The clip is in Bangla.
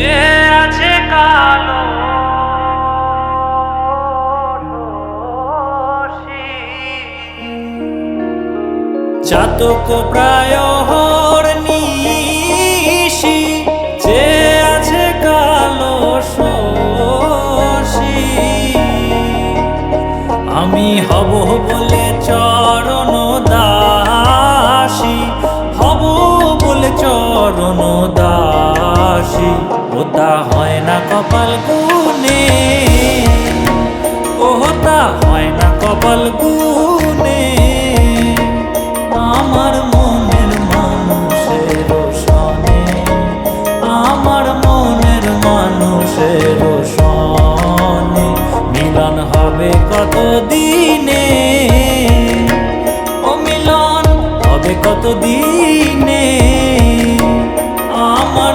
সে আছে কালো চাতক প্রায় নিশি যে আছে কালো সি আমি হব বলে চরণ ওটা হয় না কপাল গুনে ওটা হয় না কপাল গুনে আমার মনের মানুষের সনে, আমার মনের মানুষের সনে মিলন হবে কত দিনে ও মিলন হবে কত দিনে আমার